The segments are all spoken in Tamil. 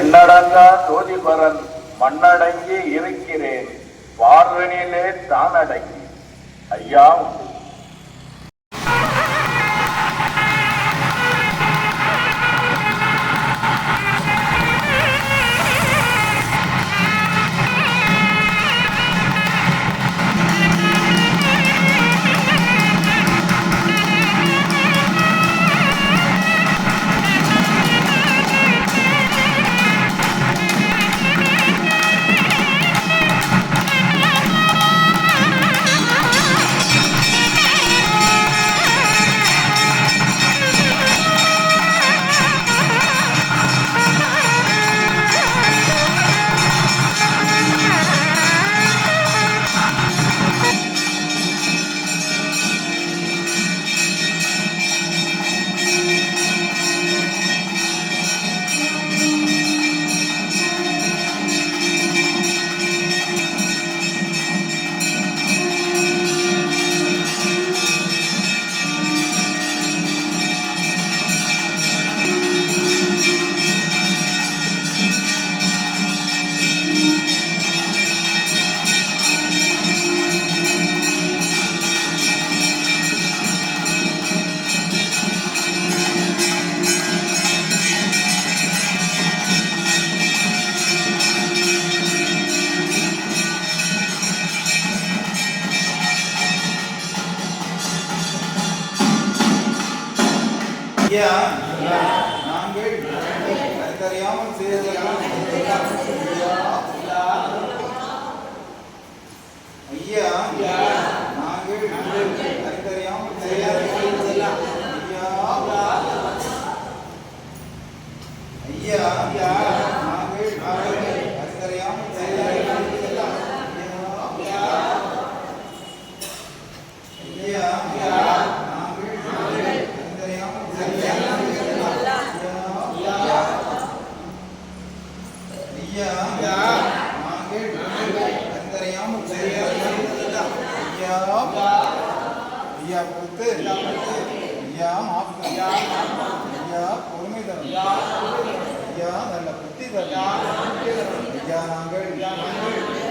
எண்ணடங்கா சோதிபரன் மண்ணடங்கி இருக்கிறேன். பார்வனிலே தானடங்கி. ஐயா உண்டு ஐயா நாங்கள் அறியாமல் செய்ததெல்லாம் ஐயா நாங்கள் அறியாமல் செய்ததெல்லாம் ஐயா நாங்கள் அறியாமல் செய்ததெல்லாம் ஐயா நாங்கள் அறியாமல் ஐயா நாங்கள் அறிந்தறியாமல் செய்ததெல்லாம் ஐயா ஐயா பொறுத்து ஐயா மாப்பு ஐயா பொறுமை தரும் ஐயா நல்ல புத்தி தரும் ஐயா நாங்கள்.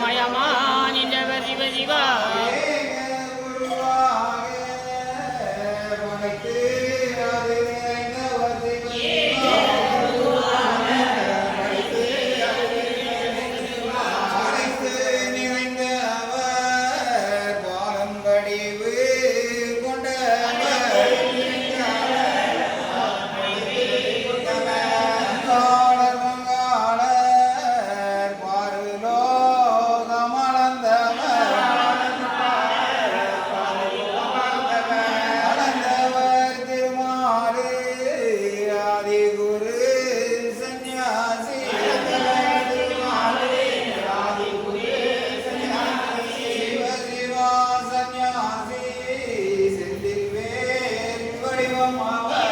மயமா நின்றவர் சிவ சிவா. Deva Mata.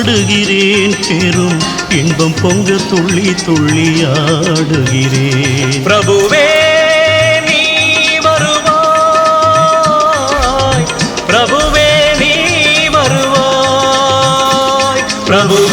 பாடுகிறேன். பெரும் இன்பம் பொங்க துள்ளி துள்ளி ஆடுகிறேன். பிரபுவே நீ வருவாய். பிரபுவே நீ வருவாய். பிரபு